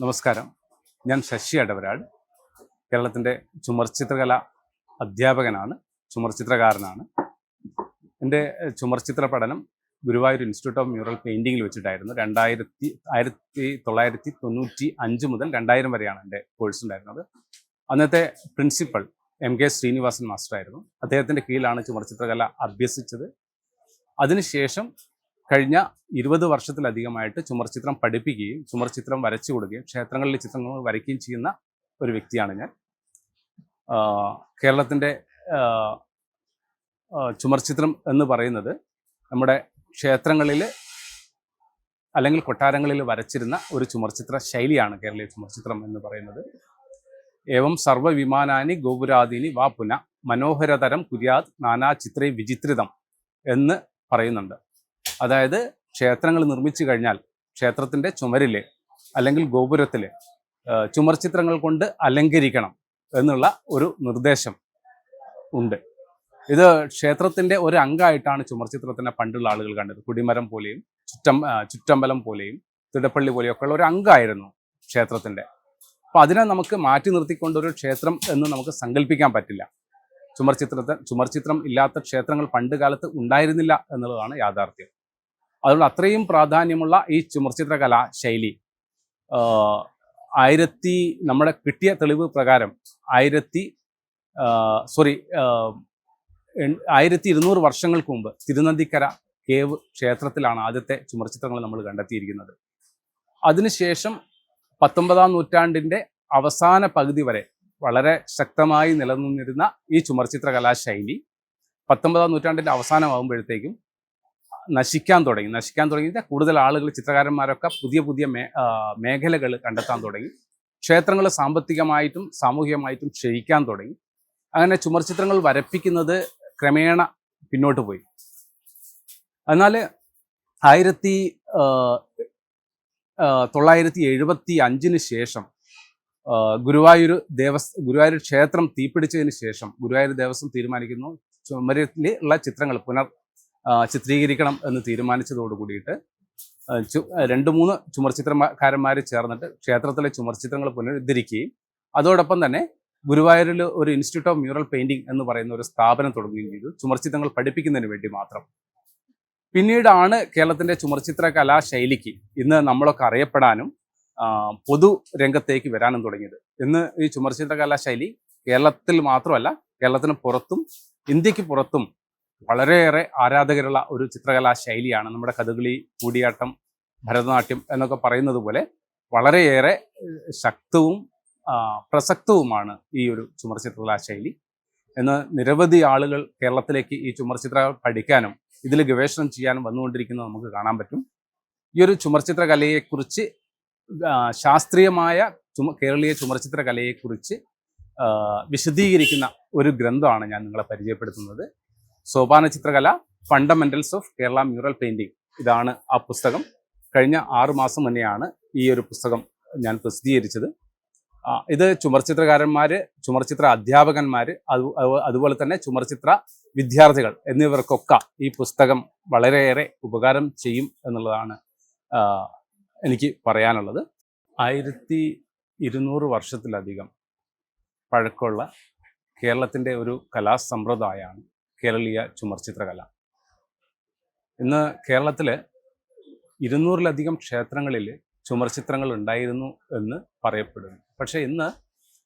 നമസ്കാരം. ഞാൻ ശശി അടവരാൾ. കേരളത്തിന്റെ ചുമർചിത്രകല അധ്യാപകനാണ് ചുമർചിത്രകാരനാണ്. എന്റെ ചുമർചിത്ര പഠനം ഗുരുവായൂർ ഇൻസ്റ്റിറ്റ്യൂട്ട് ഓഫ് മ്യൂറൽ പെയിന്റിങ്ങിൽ വെച്ചിട്ടായിരുന്നു. രണ്ടായിരത്തി ആയിരത്തി തൊള്ളായിരത്തി തൊണ്ണൂറ്റി അഞ്ച് മുതൽ രണ്ടായിരം വരെയാണ് എന്റെ കോഴ്സ് ഉണ്ടായിരുന്നത്. അന്നത്തെ പ്രിൻസിപ്പൽ എം കെ ശ്രീനിവാസൻ മാസ്റ്ററായിരുന്നു. അദ്ദേഹത്തിന്റെ കീഴിലാണ് ചുമർചിത്രകല അഭ്യസിച്ചത്. അതിനുശേഷം കഴിഞ്ഞ ഇരുപത് വർഷത്തിലധികമായിട്ട് ചുമർചിത്രം പഠിപ്പിക്കുകയും ചുമർചിത്രം വരച്ചു കൊടുക്കുകയും ക്ഷേത്രങ്ങളിലെ ചിത്രങ്ങൾ വരയ്ക്കുകയും ചെയ്യുന്ന ഒരു വ്യക്തിയാണ് ഞാൻ. കേരളത്തിന്റെ ചുമർചിത്രം എന്ന് പറയുന്നത് നമ്മുടെ ക്ഷേത്രങ്ങളിൽ അല്ലെങ്കിൽ കൊട്ടാരങ്ങളിൽ വരച്ചിരുന്ന ഒരു ചുമർചിത്ര ശൈലിയാണ് കേരളീയ ചുമർചിത്രം എന്ന് പറയുന്നത്. ഏവം സർവവിമാനാനി ഗോപുരാദീനി വാ പുന മനോഹരതരം കുര്യാത് നാനാ ചിത്രേ വിചിത്രിതം എന്ന് പറയുന്നുണ്ട്. അതായത് ക്ഷേത്രങ്ങൾ നിർമ്മിച്ചു കഴിഞ്ഞാൽ ക്ഷേത്രത്തിന്റെ ചുമരിൽ അല്ലെങ്കിൽ ഗോപുരത്തിൽ ചുമർ ചിത്രങ്ങൾ കൊണ്ട് അലങ്കരിക്കണം എന്നുള്ള ഒരു നിർദ്ദേശം ഉണ്ട്. ഇത് ക്ഷേത്രത്തിന്റെ ഒരു അംഗമായിട്ടാണ് ചുമർ ചിത്രത്തിനെ പണ്ടുള്ള ആളുകൾ കണ്ടത്. കുടിമരം പോലെയും ചുറ്റം ചുറ്റമ്പലം പോലെയും തിടപ്പള്ളി പോലെയും ഒക്കെ ഉള്ള ഒരു അംഗമായിരുന്നു ക്ഷേത്രത്തിന്റെ അപ്പോൾ അതിനെ നമുക്ക് മാറ്റി നിർത്തിക്കൊണ്ട് ഒരു ക്ഷേത്രം എന്ന് നമുക്ക് സങ്കല്പിക്കാൻ പറ്റില്ല. ചുമർ ചിത്രത്തെ ചുമർ ചിത്രം ഇല്ലാത്ത ക്ഷേത്രങ്ങൾ പണ്ട് കാലത്ത് ഉണ്ടായിരുന്നില്ല എന്നുള്ളതാണ് യാഥാർത്ഥ്യം. അതുകൊണ്ട് അത്രയും പ്രാധാന്യമുള്ള ഈ ചുമർചിത്രകലാ ശൈലി. ആയിരത്തി നമ്മുടെ കിട്ടിയ തെളിവ് പ്രകാരം ആയിരത്തി സോറി ആയിരത്തി ഇരുന്നൂറ് വർഷങ്ങൾക്ക് മുമ്പ് തിരുനന്ദിക്കര കേവ് ക്ഷേത്രത്തിലാണ് ആദ്യത്തെ ചുമർചിത്രങ്ങൾ നമ്മൾ കണ്ടെത്തിയിരിക്കുന്നത്. അതിനുശേഷം പത്തൊമ്പതാം നൂറ്റാണ്ടിന്റെ അവസാന പകുതി വരെ വളരെ ശക്തമായി നിലനിന്നിരുന്ന ഈ ചുമർചിത്ര കലാശൈലി പത്തൊമ്പതാം നൂറ്റാണ്ടിന്റെ അവസാനമാകുമ്പോഴത്തേക്കും നശിക്കാൻ തുടങ്ങി. നശിക്കാൻ തുടങ്ങിയിട്ട് കൂടുതൽ ആളുകൾ ചിത്രകാരന്മാരൊക്കെ പുതിയ പുതിയ മേഖലകൾ കണ്ടെത്താൻ തുടങ്ങി. ക്ഷേത്രങ്ങൾ സാമ്പത്തികമായിട്ടും സാമൂഹികമായിട്ടും ക്ഷയിക്കാൻ തുടങ്ങി. അങ്ങനെ ചുമർചിത്രങ്ങൾ വരപ്പിക്കുന്നത് ക്രമേണ പിന്നോട്ട് പോയി. എന്നാൽ ആയിരത്തി തൊള്ളായിരത്തി എഴുപത്തി അഞ്ചിന് ശേഷം ഗുരുവായൂർ ദേവസ് ഗുരുവായൂർ ക്ഷേത്രം തീപിടിച്ചതിന് ശേഷം ഗുരുവായൂർ ദേവസ്വം തീരുമാനിക്കുന്നു. ചുമരിൽ ഉള്ള ചിത്രങ്ങൾ പുനർ ചിത്രീകരിക്കണം എന്ന് തീരുമാനിച്ചതോട് കൂടിയിട്ട് രണ്ട് മൂന്ന് ചുമർചിത്രകാരന്മാർ ചേർന്നിട്ട് ക്ഷേത്രത്തിലെ ചുമർചിത്രങ്ങൾ പുനരുദ്ധരിക്കുകയും അതോടൊപ്പം തന്നെ ഗുരുവായൂരിൽ ഒരു ഇൻസ്റ്റിറ്റ്യൂട്ട് ഓഫ് മ്യൂറൽ പെയിന്റിംഗ് എന്ന് പറയുന്ന ഒരു സ്ഥാപനം തുടങ്ങുകയും ചെയ്തു. ചുമർചിത്രങ്ങൾ പഠിപ്പിക്കുന്നതിന് വേണ്ടി മാത്രം. പിന്നീടാണ് കേരളത്തിന്റെ ചുമർചിത്ര കലാശൈലിക്ക് ഇന്ന് നമ്മളൊക്കെ അറിയപ്പെടാനും പൊതു രംഗത്തേക്ക് വരാനും തുടങ്ങിയത്. ഇന്ന് ഈ ചുമർചിത്ര കലാശൈലി കേരളത്തിൽ മാത്രമല്ല കേരളത്തിന് പുറത്തും ഇന്ത്യയ്ക്ക് പുറത്തും വളരെയേറെ ആരാധകരുള്ള ഒരു ചിത്രകലാ ശൈലിയാണ് നമ്മുടെ കഥകളി കൂടിയാട്ടം ഭരതനാട്യം എന്നൊക്കെ പറയുന്നത് പോലെ വളരെയേറെ ശക്തവും പ്രസക്തവുമാണ് ഈ ഒരു ചുമർ ചിത്രകലാ ശൈലി എന്ന് നിരവധി ആളുകൾ കേരളത്തിലേക്ക് ഈ ചുമർ പഠിക്കാനും ഇതിൽ ഗവേഷണം ചെയ്യാനും വന്നുകൊണ്ടിരിക്കുന്നത് നമുക്ക് കാണാൻ പറ്റും. ഈ ഒരു ചുമർ ചിത്രകലയെക്കുറിച്ച് ശാസ്ത്രീയമായ ചുമ കേരളീയ ചുമർചിത്ര കലയെക്കുറിച്ച് വിശദീകരിക്കുന്ന ഒരു ഗ്രന്ഥമാണ് ഞാൻ നിങ്ങളെ പരിചയപ്പെടുത്തുന്നത്. Sopana Chithrakala fundamentals of Kerala mural painting ഇതാണ് ആ പുസ്തകം. കഴിഞ്ഞ ആറു മാസം മുന്നെയാണ് ഈ ഒരു പുസ്തകം ഞാൻ പ്രസിദ്ധീകരിച്ചത്. ഇത് ചുമർചിത്രകാരന്മാർ ചുമർചിത്ര അധ്യാപകന്മാർ അതുപോലെ തന്നെ ചുമർചിത്ര വിദ്യാർത്ഥികൾ എന്നിവർക്കൊക്കെ ഈ പുസ്തകം വളരെയേറെ ഉപകാരം ചെയ്യും എന്നുള്ളതാണ് എനിക്ക് പറയാനുള്ളത്. ആയിരത്തി ഇരുന്നൂറ് വർഷത്തിലധികം പഴക്കമുള്ള കേരളത്തിന്റെ ഒരു കലാസമ്പ്രദായമാണ് കേരളീയ ചുമർചിത്രകല ഇന്ന് കേരളത്തിൽ ഇരുന്നൂറിലധികം ക്ഷേത്രങ്ങളിൽ ചുമർചിത്രങ്ങൾ ഉണ്ടായിരുന്നു എന്ന് പറയപ്പെടുന്നു. പക്ഷേ ഇന്ന്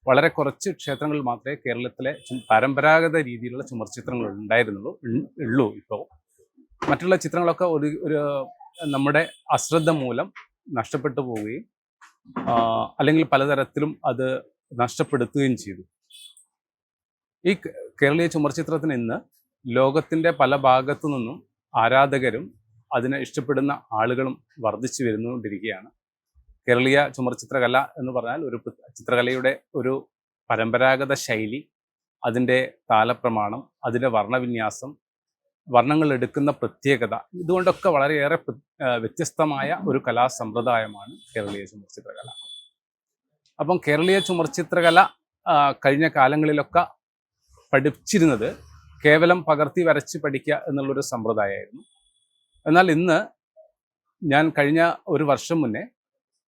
വളരെ കുറച്ച് ക്ഷേത്രങ്ങൾ മാത്രമേ കേരളത്തിലെ പരമ്പരാഗത രീതിയിലുള്ള ചുമർചിത്രങ്ങൾ ഉണ്ടായിരുന്നുള്ളൂ ഉള്ളൂ ഇപ്പോൾ മറ്റുള്ള ചിത്രങ്ങളൊക്കെ ഒരു ഒരു നമ്മുടെ അശ്രദ്ധ മൂലം നഷ്ടപ്പെട്ടു പോവുകയും അല്ലെങ്കിൽ പലതരത്തിലും അത് നഷ്ടപ്പെടുത്തുകയും ചെയ്തു. ഈ കേരളീയ ചുമർചിത്രത്തിന് ഇന്ന് ലോകത്തിന്റെ പല ഭാഗത്തു നിന്നും ആരാധകരും അതിനെ ഇഷ്ടപ്പെടുന്ന ആളുകളും വർദ്ധിച്ചു വരുന്നുകൊണ്ടിരിക്കുകയാണ്. കേരളീയ ചുമർചിത്രകല എന്ന് പറഞ്ഞാൽ ഒരു ചിത്രകലയുടെ ഒരു പരമ്പരാഗത ശൈലി അതിന്റെ താലപ്രമാണം അതിന്റെ വർണവിന്യാസം വർണങ്ങൾ എടുക്കുന്ന പ്രത്യേകത ഇതുകൊണ്ടൊക്കെ വളരെയേറെ വ്യത്യസ്തമായ ഒരു കലാസമ്പ്രദായമാണ് കേരളീയ ചുമർചിത്രകല അപ്പം കേരളീയ ചുമർചിത്രകല കഴിഞ്ഞ കാലങ്ങളിലൊക്കെ പഠിച്ചിരുന്നത് കേവലം പകർത്തി വരച്ച് പഠിക്കുക എന്നുള്ളൊരു സമ്പ്രദായമായിരുന്നു. എന്നാൽ ഇന്ന് ഞാൻ കഴിഞ്ഞ ഒരു വർഷം മുന്നേ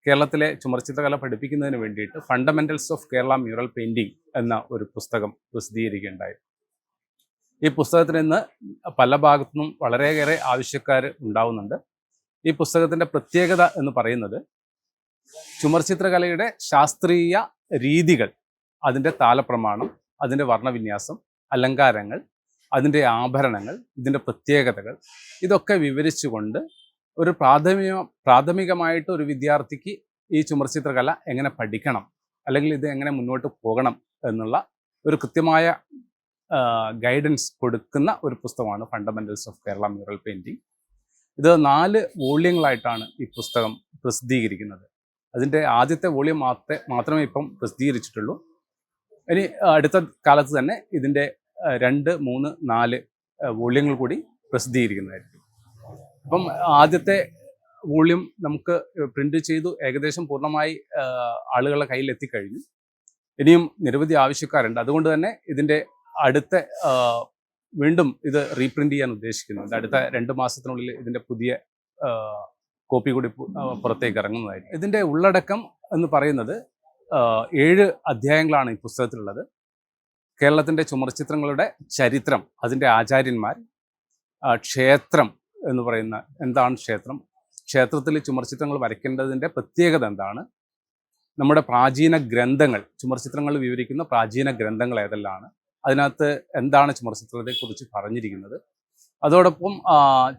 കേരളത്തിലെ ചുമർചിത്രകല പഠിപ്പിക്കുന്നതിന് വേണ്ടിയിട്ട് fundamentals of Kerala mural painting എന്ന ഒരു പുസ്തകം പ്രസിദ്ധീകരിക്കുകയുണ്ടായി. ഈ പുസ്തകത്തിന് ഇന്ന് പല ഭാഗത്തുനിന്നും വളരെയേറെ ആവശ്യക്കാർ ഉണ്ടാവുന്നുണ്ട്. ഈ പുസ്തകത്തിന്റെ പ്രത്യേകത എന്ന് പറയുന്നത് ചുമർചിത്രകലയുടെ ശാസ്ത്രീയ രീതികൾ അതിന്റെ താലപ്രമാണം അതിന്റെ വർണവിന്യാസം അലങ്കാരങ്ങൾ അതിന്റെ ആഭരണങ്ങൾ ഇതിന്റെ പ്രത്യേകതകൾ ഇതൊക്കെ വിവരിച്ചുകൊണ്ട് ഒരു പ്രാഥമിക പ്രാഥമികമായിട്ട് ഒരു വിദ്യാർത്ഥിക്ക് ഈ ചുമർചിത്രകല എങ്ങനെ പഠിക്കണം അല്ലെങ്കിൽ ഇത് എങ്ങനെ മുന്നോട്ട് പോകണം എന്നുള്ള ഒരു കൃത്യമായ ഗൈഡൻസ് കൊടുക്കുന്ന ഒരു പുസ്തകമാണ് fundamentals of Kerala mural painting ഇത് നാല് വോള്യങ്ങളായിട്ടാണ് ഈ പുസ്തകം പ്രസിദ്ധീകരിക്കുന്നത്. അതിന്റെ ആദ്യത്തെ വോള്യം മാത്രമേ മാത്രമേ ഇപ്പം പ്രസിദ്ധീകരിച്ചിട്ടുള്ളൂ. ഇനി അടുത്ത കാലത്ത് തന്നെ ഇതിന്റെ രണ്ട് മൂന്ന് നാല് വോള്യങ്ങൾ കൂടി പ്രസിദ്ധീകരിക്കുന്നതായിരിക്കും. അപ്പം ആദ്യത്തെ വോള്യം നമുക്ക് പ്രിന്റ് ചെയ്തു ഏകദേശം പൂർണമായി ആളുകളുടെ കയ്യിൽ എത്തിക്കഴിഞ്ഞു. ഇനിയും നിരവധി ആവശ്യക്കാരുണ്ട്. അതുകൊണ്ട് തന്നെ ഇതിന്റെ അടുത്ത വീണ്ടും ഇത് റീപ്രിന്റ് ചെയ്യാൻ ഉദ്ദേശിക്കുന്നുണ്ട്. അടുത്ത രണ്ട് മാസത്തിനുള്ളിൽ ഇതിന്റെ പുതിയ കോപ്പി കൂടി പുറത്തേക്ക് ഇറങ്ങുന്നതായിരിക്കും. ഇതിന്റെ ഉള്ളടക്കം എന്ന് പറയുന്നത് ഏഴ് അധ്യായങ്ങളാണ് ഈ പുസ്തകത്തിലുള്ളത്. കേരളത്തിന്റെ ചുമർചിത്രങ്ങളുടെ ചരിത്രം അതിന്റെ ആചാര്യന്മാർ ക്ഷേത്രം എന്ന് പറയുന്ന എന്താണ് ക്ഷേത്രം? ക്ഷേത്രത്തിൽ ചുമർചിത്രങ്ങൾ വരയ്ക്കേണ്ടതിന്റെ പ്രത്യേകത എന്താണ്? നമ്മുടെ പ്രാചീന ഗ്രന്ഥങ്ങൾ ചുമർചിത്രങ്ങൾ വിവരിക്കുന്ന പ്രാചീന ഗ്രന്ഥങ്ങൾ ഏതെല്ലാമാണ് അതിനകത്ത് എന്താണ് ചുമർചിത്രത്തെക്കുറിച്ച് പറഞ്ഞിരിക്കുന്നത്? അതോടൊപ്പം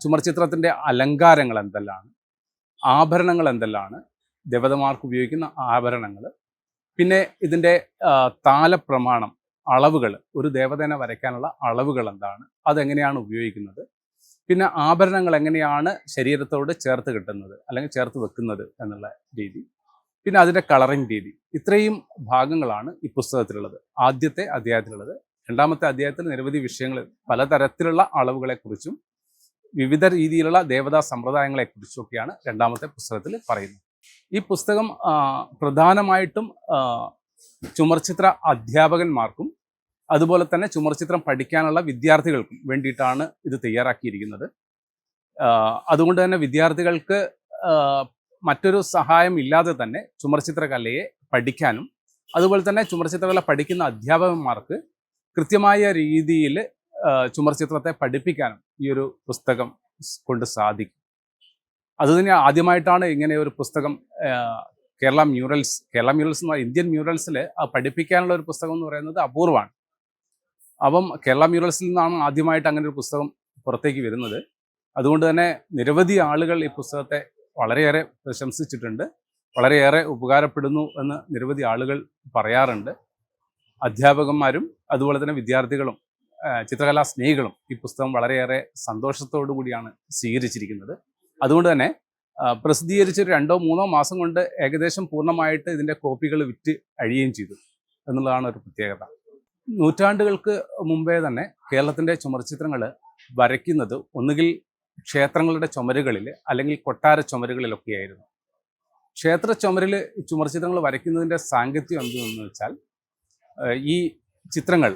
ചുമർചിത്രത്തിന്റെ അലങ്കാരങ്ങൾ എന്തെല്ലാണ്? ആഭരണങ്ങൾ എന്തെല്ലാണ്? ദേവതമാർക്ക് ഉപയോഗിക്കുന്ന ആഭരണങ്ങൾ. പിന്നെ ഇതിന്റെ താലപ്രമാണം അളവുകൾ ഒരു ദേവതേനെ വരയ്ക്കാനുള്ള അളവുകൾ എന്താണ് അതെങ്ങനെയാണ് ഉപയോഗിക്കുന്നത് പിന്നെ ആഭരണങ്ങൾ എങ്ങനെയാണ് ശരീരത്തോട് ചേർത്ത് കിട്ടുന്നത് അല്ലെങ്കിൽ ചേർത്ത് വെക്കുന്നത് എന്നുള്ള രീതി പിന്നെ അതിന്റെ കളറിംഗ് രീതി ഇത്രയും ഭാഗങ്ങളാണ് ഈ പുസ്തകത്തിലുള്ളത്. ആദ്യത്തെ അധ്യായത്തിലുള്ളത്. രണ്ടാമത്തെ അധ്യായത്തിൽ നിരവധി വിഷയങ്ങൾ പലതരത്തിലുള്ള അളവുകളെക്കുറിച്ചും വിവിധ രീതിയിലുള്ള ദേവതാ സമ്പ്രദായങ്ങളെക്കുറിച്ചും ഒക്കെയാണ് രണ്ടാമത്തെ പുസ്തകത്തിൽ പറയുന്നത്. ഈ പുസ്തകം പ്രധാനമായിട്ടും ചുമർചിത്ര അധ്യാപകന്മാർക്കും അതുപോലെ തന്നെ ചുമർചിത്രം പഠിക്കാനുള്ള വിദ്യാർത്ഥികൾക്കും വേണ്ടിയിട്ടാണ് ഇത് തയ്യാറാക്കിയിരിക്കുന്നത്. അതുകൊണ്ട് തന്നെ വിദ്യാർത്ഥികൾക്ക് മറ്റൊരു സഹായം ഇല്ലാതെ തന്നെ ചുമർചിത്രകലയെ പഠിക്കാനും അതുപോലെ തന്നെ ചുമർചിത്രകല പഠിക്കുന്ന അധ്യാപകന്മാർക്ക് കൃത്യമായ രീതിയിൽ ചുമർചിത്രത്തെ പഠിപ്പിക്കാനും ഈ ഒരു പുസ്തകം കൊണ്ട് സാധിക്കും. അതുതന്നെ ആദ്യമായിട്ടാണ് ഇങ്ങനെ ഒരു പുസ്തകം കേരള മ്യൂറൽസ് കേരള മ്യൂറൽസ് എന്ന് ഇന്ത്യൻ മ്യൂറൽസിൽ പഠിപ്പിക്കാനുള്ള ഒരു പുസ്തകം എന്ന് പറയുന്നത് അപൂർവമാണ് അപ്പം കേരള മ്യൂറൽസിൽ നിന്നാണ് ആദ്യമായിട്ട് അങ്ങനെ ഒരു പുസ്തകം പുറത്തേക്ക് വരുന്നത്. അതുകൊണ്ട് തന്നെ നിരവധി ആളുകൾ ഈ പുസ്തകത്തെ വളരെയേറെ പ്രശംസിച്ചിട്ടുണ്ട് വളരെയേറെ ഉപകാരപ്പെടുന്നു എന്ന് നിരവധി ആളുകൾ പറയാറുണ്ട്. അധ്യാപകന്മാരും അതുപോലെ തന്നെ വിദ്യാർത്ഥികളും ചിത്രകലാ സ്നേഹികളും ഈ പുസ്തകം വളരെയേറെ സന്തോഷത്തോടു കൂടിയാണ് സ്വീകരിച്ചിരിക്കുന്നത്. അതുകൊണ്ട് തന്നെ പ്രസിദ്ധീകരിച്ച് രണ്ടോ മൂന്നോ മാസം കൊണ്ട് ഏകദേശം പൂർണമായിട്ട് ഇതിന്റെ കോപ്പികൾ വിറ്റ് അഴിയുകയും ചെയ്തു എന്നുള്ളതാണ് ഒരു പ്രത്യേകത. നൂറ്റാണ്ടുകൾക്ക് മുമ്പേ തന്നെ കേരളത്തിന്റെ ചുമർചിത്രങ്ങൾ വരയ്ക്കുന്നത് ഒന്നുകിൽ ക്ഷേത്രങ്ങളുടെ ചുമരുകളിൽ അല്ലെങ്കിൽ കൊട്ടാര ചുമരുകളിലൊക്കെയായിരുന്നു. ക്ഷേത്ര ചുമരിൽ ചുമർചിത്രങ്ങൾ വരയ്ക്കുന്നതിന്റെ സാങ്കത്യം എന്തെന്ന് വെച്ചാൽ ഈ ചിത്രങ്ങൾ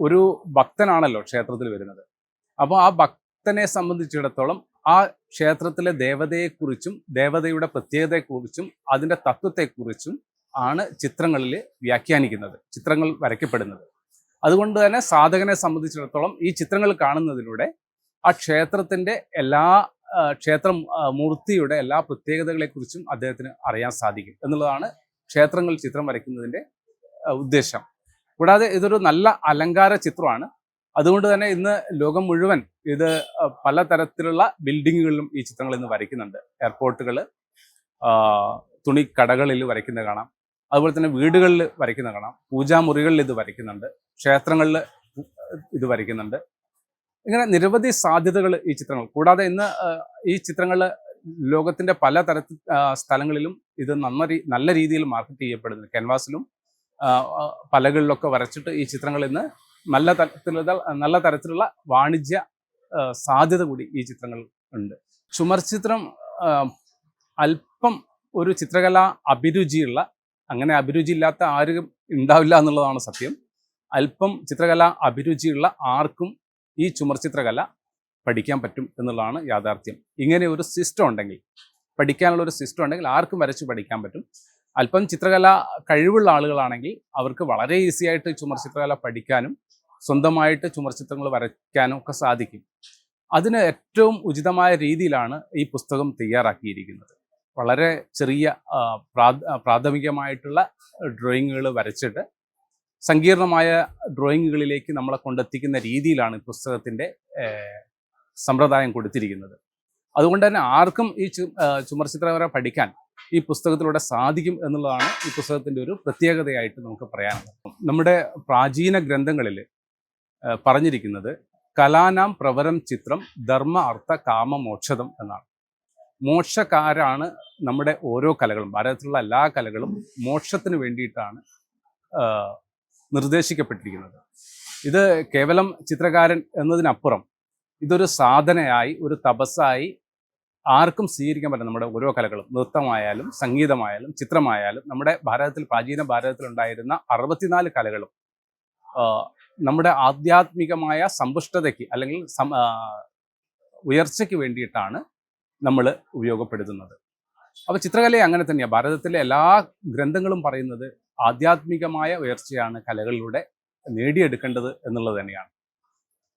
ഒരു ഭക്തനാണല്ലോ ക്ഷേത്രത്തിൽ വരുന്നത്. അപ്പോൾ ആ ഭക്തനെ സംബന്ധിച്ചിടത്തോളം ആ ക്ഷേത്രത്തിലെ ദേവതയെക്കുറിച്ചും ദേവതയുടെ പ്രത്യേകതയെക്കുറിച്ചും അതിന്റെ തത്വത്തെക്കുറിച്ചും ആണ് ചിത്രങ്ങളിൽ വ്യാഖ്യാനിക്കുന്നത് ചിത്രങ്ങൾ വരയ്ക്കപ്പെടുന്നത്. അതുകൊണ്ട് തന്നെ സാധകനെ സംബന്ധിച്ചിടത്തോളം ഈ ചിത്രങ്ങൾ കാണുന്നതിലൂടെ ആ ക്ഷേത്രത്തിന്റെ എല്ലാ ക്ഷേത്രം മൂർത്തിയുടെ എല്ലാ പ്രത്യേകതകളെക്കുറിച്ചും അദ്ദേഹത്തിന് അറിയാൻ സാധിക്കും എന്നുള്ളതാണ് ക്ഷേത്രങ്ങൾ ചിത്രം വരയ്ക്കുന്നതിന്റെ ഉദ്ദേശം. കൂടാതെ ഇതൊരു നല്ല അലങ്കാര ചിത്രമാണ്. അതുകൊണ്ട് തന്നെ ഇന്ന് ലോകം മുഴുവൻ ഇത് പലതരത്തിലുള്ള ബിൽഡിങ്ങുകളിലും ഈ ചിത്രങ്ങൾ ഇന്ന് വരയ്ക്കുന്നുണ്ട്. എയർപോർട്ടുകൾ തുണിക്കടകളിൽ വരയ്ക്കുന്നത് കാണാം. അതുപോലെ തന്നെ വീടുകളിൽ വരയ്ക്കുന്നത് കാണാം. പൂജാമുറികളിൽ ഇത് വരയ്ക്കുന്നുണ്ട്. ക്ഷേത്രങ്ങളിൽ ഇത് വരയ്ക്കുന്നുണ്ട്. ഇങ്ങനെ നിരവധി സാധ്യതകൾ ഈ ചിത്രങ്ങൾ. കൂടാതെ ഇന്ന് ഈ ചിത്രങ്ങൾ ലോകത്തിന്റെ പല തരത്തിൽ സ്ഥലങ്ങളിലും ഇത് നന്ന നല്ല രീതിയിൽ മാർക്കറ്റ് ചെയ്യപ്പെടുന്നു. ക്യാൻവാസിലും പലകളിലൊക്കെ വരച്ചിട്ട് ഈ ചിത്രങ്ങൾ ഇന്ന് നല്ല തരത്തിലുള്ള നല്ല തരത്തിലുള്ള വാണിജ്യ സാധ്യത കൂടി ഈ ചിത്രങ്ങൾ ഉണ്ട്. ചുമർ ചിത്രം അല്പം ഒരു ചിത്രകല അഭിരുചിയുള്ള അങ്ങനെ അഭിരുചി ഇല്ലാത്ത ആരും ഉണ്ടാവില്ല എന്നുള്ളതാണ് സത്യം. അല്പം ചിത്രകല അഭിരുചിയുള്ള ആർക്കും ഈ ചുമർ ചിത്രകല പഠിക്കാൻ പറ്റും എന്നുള്ളതാണ് യാഥാർത്ഥ്യം. ഇങ്ങനെ ഒരു സിസ്റ്റം ഉണ്ടെങ്കിൽ പഠിക്കാനുള്ള ഒരു സിസ്റ്റം ഉണ്ടെങ്കിൽ ആർക്കും വരച്ച് പഠിക്കാൻ പറ്റും. അല്പം ചിത്രകല കഴിവുള്ള ആളുകളാണെങ്കിൽ അവർക്ക് വളരെ ഈസി ആയിട്ട് ചുമർ ചിത്രകല പഠിക്കാനും സ്വന്തമായിട്ട് ചുമർ ചിത്രങ്ങൾ വരയ്ക്കാനും ഒക്കെ സാധിക്കും. അതിന് ഏറ്റവും ഉചിതമായ രീതിയിലാണ് ഈ പുസ്തകം തയ്യാറാക്കിയിരിക്കുന്നത്. വളരെ ചെറിയ പ്രാഥമികമായിട്ടുള്ള ഡ്രോയിങ്ങുകൾ വരച്ചിട്ട് സങ്കീർണമായ ഡ്രോയിങ്ങുകളിലേക്ക് നമ്മളെ കൊണ്ടെത്തിക്കുന്ന രീതിയിലാണ് പുസ്തകത്തിന്റെ സമ്പ്രദായം കൊടുത്തിരിക്കുന്നത്. അതുകൊണ്ട് തന്നെ ആർക്കും ഈ ചുമർ ചിത്രകല പഠിക്കാൻ ഈ പുസ്തകത്തിലൂടെ സാധിക്കും എന്നുള്ളതാണ് ഈ പുസ്തകത്തിന്റെ ഒരു പ്രത്യേകതയായിട്ട് നമുക്ക് പറയാനുള്ളത്. നമ്മുടെ പ്രാചീന ഗ്രന്ഥങ്ങളിൽ പറഞ്ഞിരിക്കുന്നത് കലാനാം പ്രവരം ചിത്രം ധർമ്മ അർത്ഥ കാമ മോക്ഷതം എന്നാണ്. മോക്ഷക്കാരാണ് നമ്മുടെ ഓരോ കലകളും ഭാരതത്തിലുള്ള എല്ലാ കലകളും മോക്ഷത്തിന് വേണ്ടിയിട്ടാണ് നിർദ്ദേശിക്കപ്പെട്ടിരിക്കുന്നത്. ഇത് കേവലം ചിത്രകാരൻ എന്നതിനപ്പുറം ഇതൊരു സാധനയായി ഒരു തപസ്സായി ആർക്കും സ്വീകരിക്കാൻ പറ്റും നമ്മുടെ ഓരോ കലകളും. നൃത്തമായാലും സംഗീതമായാലും ചിത്രമായാലും നമ്മുടെ ഭാരതത്തിൽ പ്രാചീന ഭാരതത്തിൽ ഉണ്ടായിരുന്ന അറുപത്തിനാല് കലകളും നമ്മുടെ ആധ്യാത്മികമായ സമ്പുഷ്ടതയ്ക്ക് അല്ലെങ്കിൽ ഉയർച്ചയ്ക്ക് വേണ്ടിയിട്ടാണ് നമ്മൾ ഉപയോഗപ്പെടുത്തുന്നത്. അപ്പോൾ ചിത്രകലയെ അങ്ങനെ തന്നെയാണ് ഭാരതത്തിലെ എല്ലാ ഗ്രന്ഥങ്ങളും പറയുന്നത് ആധ്യാത്മികമായ ഉയർച്ചയാണ് കലകളിലൂടെ നേടിയെടുക്കേണ്ടത് എന്നുള്ളത് തന്നെയാണ്.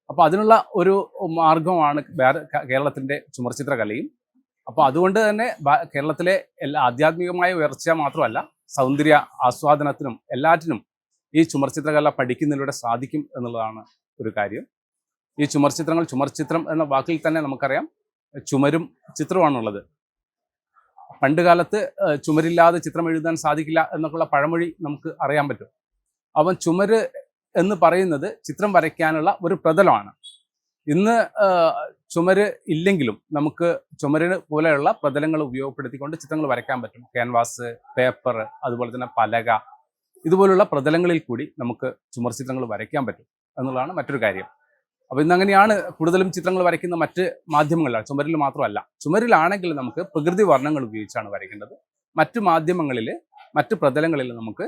അപ്പോൾ അതിനുള്ള ഒരു മാർഗമാണ് കേരളത്തിന്റെ ചുമർചിത്രകലയും. അപ്പോൾ അതുകൊണ്ട് തന്നെ കേരളത്തിലെ എല്ലാ ആധ്യാത്മികമായ ഉയർച്ച മാത്രമല്ല സൗന്ദര്യ ആസ്വാദനത്തിനും എല്ലാറ്റിനും ഈ ചുമർചിത്രകല പഠിക്കുന്നതിലൂടെ സാധിക്കും എന്നുള്ളതാണ് ഒരു കാര്യം. ഈ ചുമർചിത്രങ്ങൾ ചുമർചിത്രം എന്ന വാക്കിൽ തന്നെ നമുക്കറിയാം ചുമരും ചിത്രമാണുള്ളത് പണ്ട് കാലത്ത് ചുമരില്ലാതെ ചിത്രം എഴുതാൻ സാധിക്കില്ല എന്നൊക്കെയുള്ള പഴമൊഴി നമുക്ക് അറിയാൻ പറ്റും. അവൻ ചുമര് എന്ന് പറയുന്നത് ചിത്രം വരയ്ക്കാനുള്ള ഒരു പ്രതലമാണ്. ഇന്ന് ചുമര് ഇല്ലെങ്കിലും നമുക്ക് ചുമരിന് പോലെയുള്ള പ്രതലങ്ങൾ ഉപയോഗപ്പെടുത്തിക്കൊണ്ട് ചിത്രങ്ങൾ വരയ്ക്കാൻ പറ്റും. ക്യാൻവാസ് പേപ്പർ അതുപോലെ തന്നെ പലക. ഇതുപോലുള്ള പ്രതലങ്ങളിൽ കൂടി നമുക്ക് ചുമർ ചിത്രങ്ങൾ വരയ്ക്കാൻ പറ്റും എന്നുള്ളതാണ് മറ്റൊരു കാര്യം. അപ്പോൾ ഇന്നങ്ങനെയാണ് കൂടുതലും ചിത്രങ്ങൾ വരയ്ക്കുന്ന മറ്റ് മാധ്യമങ്ങളിലാണ് ചുമരിൽ മാത്രമല്ല. ചുമരിലാണെങ്കിൽ നമുക്ക് പ്രകൃതി വർണങ്ങൾ ഉപയോഗിച്ചാണ് വരയ്ക്കേണ്ടത്. മറ്റു മാധ്യമങ്ങളിൽ മറ്റു പ്രതലങ്ങളിൽ നമുക്ക്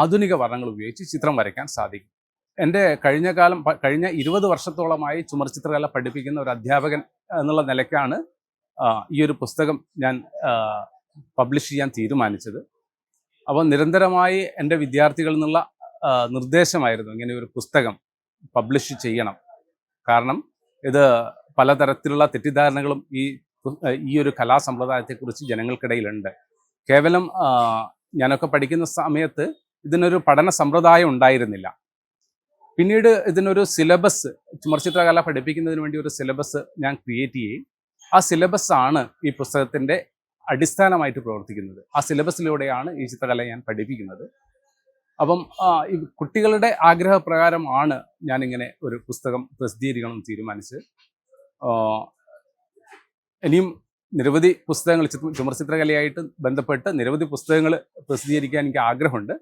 ആധുനിക വർണങ്ങൾ ഉപയോഗിച്ച് ചിത്രം വരയ്ക്കാൻ സാധിക്കും. എന്റെ കഴിഞ്ഞ കാലം കഴിഞ്ഞ ഇരുപത് വർഷത്തോളമായി ചുമർ ചിത്രകല പഠിപ്പിക്കുന്ന ഒരു അധ്യാപകൻ എന്നുള്ള നിലയ്ക്കാണ് ഈ ഒരു പുസ്തകം ഞാൻ പബ്ലിഷ് ചെയ്യാൻ തീരുമാനിച്ചത്. അപ്പോൾ നിരന്തരമായി എന്റെ വിദ്യാർത്ഥികളിൽ നിന്നുള്ള നിർദ്ദേശമായിരുന്നു ഇങ്ങനെ ഒരു പുസ്തകം പബ്ലിഷ് ചെയ്യണം. കാരണം ഇത് പലതരത്തിലുള്ള തെറ്റിദ്ധാരണകളും ഈ ഈ ഒരു കലാസമ്പ്രദായത്തെക്കുറിച്ച് ജനങ്ങൾക്കിടയിലുണ്ട്. കേവലം ഞാനൊക്കെ പഠിക്കുന്ന സമയത്ത് ഇതിനൊരു പഠന സമ്പ്രദായം ഉണ്ടായിരുന്നില്ല. പിന്നീട് ഇതിനൊരു സിലബസ് ചുമർചിത്രകല പഠിപ്പിക്കുന്നതിന് വേണ്ടി ഒരു സിലബസ് ഞാൻ ക്രിയേറ്റ് ചെയ്യും. ആ സിലബസ് ആണ് ഈ പുസ്തകത്തിന്റെ അടിസ്ഥാനമായിട്ട് പ്രവർത്തിക്കുന്നത്. ആ സിലബസിലൂടെയാണ് ഈ ചിത്രകല ഞാൻ പഠിപ്പിക്കുന്നത്. അപ്പം ഈ കുട്ടികളുടെ ആഗ്രഹപ്രകാരമാണ് ഞാനിങ്ങനെ ഒരു പുസ്തകം പ്രസിദ്ധീകരിക്കണം തീരുമാനിച്ച് ഇനിയും നിരവധി പുസ്തകങ്ങൾ ചുമർചിത്രകലയായിട്ട് ബന്ധപ്പെട്ട് നിരവധി പുസ്തകങ്ങൾ പ്രസിദ്ധീകരിക്കാൻ എനിക്ക് ആഗ്രഹമുണ്ട്.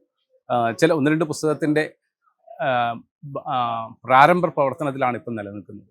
ചില ഒന്ന് രണ്ട് പുസ്തകത്തിന്റെ പ്രാരംഭ പ്രവർത്തനത്തിലാണ് ഇപ്പം നിലനിൽക്കുന്നത്.